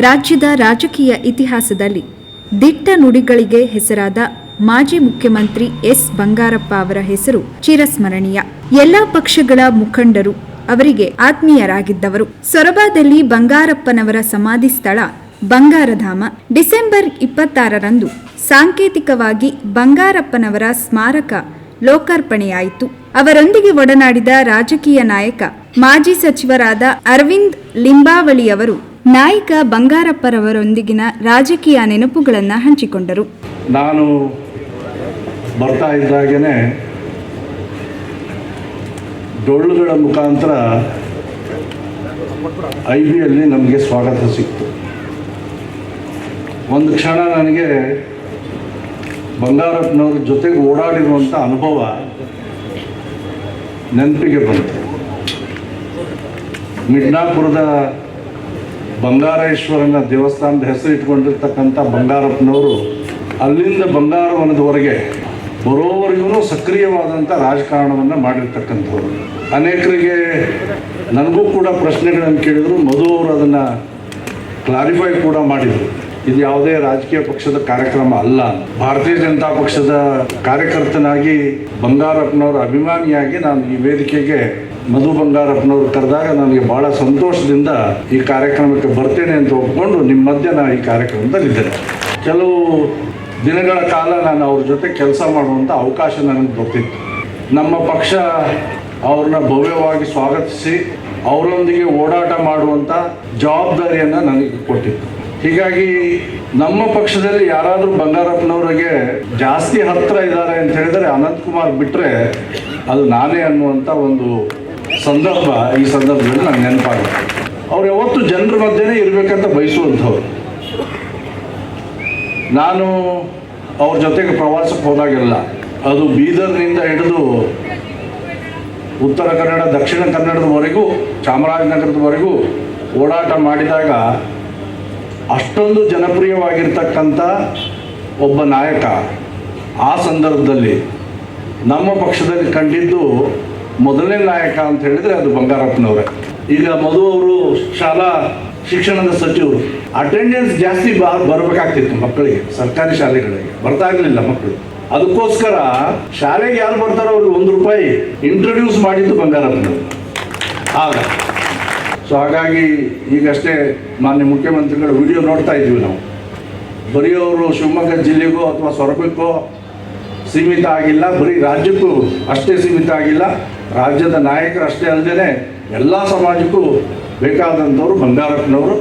ರಾಜ್ಯದ ರಾಜಕೀಯ ಇತಿಹಾಸದಲ್ಲಿ ದಿಟ್ಟ ನುಡಿಗಳಿಗೆ ಹೆಸರಾದ ಮಾಜಿ ಮುಖ್ಯಮಂತ್ರಿ ಎಸ್. ಬಂಗಾರಪ್ಪ ಅವರ ಹೆಸರು ಚಿರಸ್ಮರಣೀಯ. ಎಲ್ಲಾ ಪಕ್ಷಗಳ ಮುಖಂಡರು ಅವರಿಗೆ ಆತ್ಮೀಯರಾಗಿದ್ದವರು. ಸೊರಬಾದಲ್ಲಿ ಬಂಗಾರಪ್ಪನವರ ಸಮಾಧಿ ಸ್ಥಳ ಬಂಗಾರಧಾಮ. ಡಿಸೆಂಬರ್ ಇಪ್ಪತ್ತಾರರಂದು ಸಾಂಕೇತಿಕವಾಗಿ ಬಂಗಾರಪ್ಪನವರ ಸ್ಮಾರಕ ಲೋಕಾರ್ಪಣೆಯಾಯಿತು. ಅವರೊಂದಿಗೆ ಒಡನಾಡಿದ ರಾಜಕೀಯ ನಾಯಕ, ಮಾಜಿ ಸಚಿವರಾದ ಅರವಿಂದ್ ಲಿಂಬಾವಳಿಯವರು ನಾಯಕ ಬಂಗಾರಪ್ಪರವರೊಂದಿಗಿನ ರಾಜಕೀಯ ನೆನಪುಗಳನ್ನು ಹಂಚಿಕೊಂಡರು. ನಾನು ಬರ್ತಾ ಇದ್ದಾಗೇ ಡೊಳ್ಳುಗಳ ಮುಖಾಂತರ ಐ ಬಿಯಲ್ಲಿ ನಮಗೆ ಸ್ವಾಗತ ಸಿಕ್ತು. ಒಂದು ಕ್ಷಣ ನನಗೆ ಬಂಗಾರಪ್ಪನವ್ರ ಜೊತೆಗೆ ಓಡಾಡಿರುವಂಥ ಅನುಭವ ನೆನಪಿಗೆ ಬಂತು. ಮಿಡ್ನಾಪುರದ ಬಂಗಾರೇಶ್ವರನ ದೇವಸ್ಥಾನದ ಹೆಸರು ಇಟ್ಕೊಂಡಿರ್ತಕ್ಕಂಥ ಬಂಗಾರಪ್ಪನವರು, ಅಲ್ಲಿಂದ ಬಂಗಾರವನದವರೆಗೆ ಬರೋವರೆಗೂ ಸಕ್ರಿಯವಾದಂಥ ರಾಜಕಾರಣವನ್ನು ಮಾಡಿರ್ತಕ್ಕಂಥವ್ರು. ಅನೇಕರಿಗೆ ನನಗೂ ಕೂಡ ಪ್ರಶ್ನೆಗಳನ್ನು ಕೇಳಿದರು, ಮಧು ಅವರು ಅದನ್ನು ಕ್ಲಾರಿಫೈ ಕೂಡ ಮಾಡಿದರು. ಇದು ಯಾವುದೇ ರಾಜಕೀಯ ಪಕ್ಷದ ಕಾರ್ಯಕ್ರಮ ಅಲ್ಲ. ಭಾರತೀಯ ಜನತಾ ಪಕ್ಷದ ಕಾರ್ಯಕರ್ತನಾಗಿ ಬಂಗಾರಪ್ಪನವರ ಅಭಿಮಾನಿಯಾಗಿ ನಾನು ಈ ವೇದಿಕೆಗೆ ಮಧು ಬಂಗಾರಪ್ಪನವರು ಕರೆದಾಗ ನನಗೆ ಬಹಳ ಸಂತೋಷದಿಂದ ಈ ಕಾರ್ಯಕ್ರಮಕ್ಕೆ ಬರ್ತೇನೆ ಅಂತ ಒಪ್ಕೊಂಡು ನಿಮ್ಮ ಮಧ್ಯೆ ನಾನು ಈ ಕಾರ್ಯಕ್ರಮದಲ್ಲಿದ್ದೇನೆ. ಕೆಲವು ದಿನಗಳ ಕಾಲ ನಾನು ಅವ್ರ ಜೊತೆ ಕೆಲಸ ಮಾಡುವಂಥ ಅವಕಾಶ ನನಗೆ ಬರ್ತಿತ್ತು ನಮ್ಮ ಪಕ್ಷ ಅವ್ರನ್ನ ಭವ್ಯವಾಗಿ ಸ್ವಾಗತಿಸಿ, ಅವರೊಂದಿಗೆ ಓಡಾಟ ಮಾಡುವಂಥ ಜವಾಬ್ದಾರಿಯನ್ನು ನನಗೆ ಕೊಟ್ಟಿತ್ತು. ಹೀಗಾಗಿ ನಮ್ಮ ಪಕ್ಷದಲ್ಲಿ ಯಾರಾದರೂ ಬಂಗಾರಪ್ಪನವರಿಗೆ ಜಾಸ್ತಿ ಹತ್ತಿರ ಇದ್ದಾರೆ ಅಂತ ಹೇಳಿದರೆ ಅನಂತಕುಮಾರ್ ಬಿಟ್ಟರೆ ಅದು ನಾನೇ ಅನ್ನುವಂಥ ಒಂದು ಸಂದರ್ಭ ಈ ಸಂದರ್ಭದಲ್ಲಿ ನನಗೆ ನೆನಪಾಗುತ್ತೆ. ಅವ್ರು ಯಾವತ್ತು ಜನರ ಮಧ್ಯೆನೇ ಇರಬೇಕಂತ ಬಯಸುವಂಥವ್ರು. ನಾನು ಅವ್ರ ಜೊತೆಗೆ ಪ್ರವಾಸಕ್ಕೆ ಹೋದಾಗೆಲ್ಲ ಅದು ಬೀದರ್ನಿಂದ ಹಿಡಿದು ಉತ್ತರ ಕನ್ನಡ, ದಕ್ಷಿಣ ಕನ್ನಡದವರೆಗೂ, ಚಾಮರಾಜನಗರದವರೆಗೂ ಓಡಾಟ ಮಾಡಿದಾಗ ಅಷ್ಟೊಂದು ಜನಪ್ರಿಯವಾಗಿರ್ತಕ್ಕಂಥ ಒಬ್ಬ ನಾಯಕ ಆ ಸಂದರ್ಭದಲ್ಲಿ ನಮ್ಮ ಪಕ್ಷದಲ್ಲಿ ಕಂಡಿದ್ದು ಮೊದಲನೇ ನಾಯಕ ಅಂತ ಹೇಳಿದರೆ ಅದು ಬಂಗಾರಪ್ಪನವರೇ. ಈಗ ಮಧು ಅವರು ಶಾಲಾ ಶಿಕ್ಷಣದ ಸಚಿವರು. ಅಟೆಂಡೆನ್ಸ್ ಜಾಸ್ತಿ ಬಾ ಬರಬೇಕಾಗ್ತಿತ್ತು ಮಕ್ಕಳಿಗೆ, ಸರ್ಕಾರಿ ಶಾಲೆಗಳಿಗೆ. ಬರ್ತಾ ಇರಲಿಲ್ಲ ಮಕ್ಕಳು. ಅದಕ್ಕೋಸ್ಕರ ಶಾಲೆಗೆ ಯಾರು ಬರ್ತಾರೋ ಅವ್ರಿಗೆ ಒಂದು ರೂಪಾಯಿ ಇಂಟ್ರೊಡ್ಯೂಸ್ ಮಾಡಿದ್ದು ಬಂಗಾರಪ್ಪನವರು. ಆಗ ಸೊ ಹಾಗಾಗಿ ಈಗಷ್ಟೇ ಮಾನ್ಯ ಮುಖ್ಯಮಂತ್ರಿಗಳ ವಿಡಿಯೋ ನೋಡ್ತಾ ಇದ್ದೀವಿ ನಾವು. ಬರೀ ಅವರು ಶಿವಮೊಗ್ಗ ಜಿಲ್ಲೆಗೋ ಅಥವಾ ಸೊರಬಕ್ಕೋ ಸೀಮಿತ ಆಗಿಲ್ಲ, ಬರೀ ರಾಜ್ಯಕ್ಕೂ ಅಷ್ಟೇ ಸೀಮಿತ ಆಗಿಲ್ಲ. ರಾಜ್ಯದ ನಾಯಕರು ಅಷ್ಟೇ ಅಲ್ಲದೆ ಎಲ್ಲ ಸಮಾಜಕ್ಕೂ ಬೇಕಾದಂಥವ್ರು ಬಂಗಾರಪ್ಪನವರು.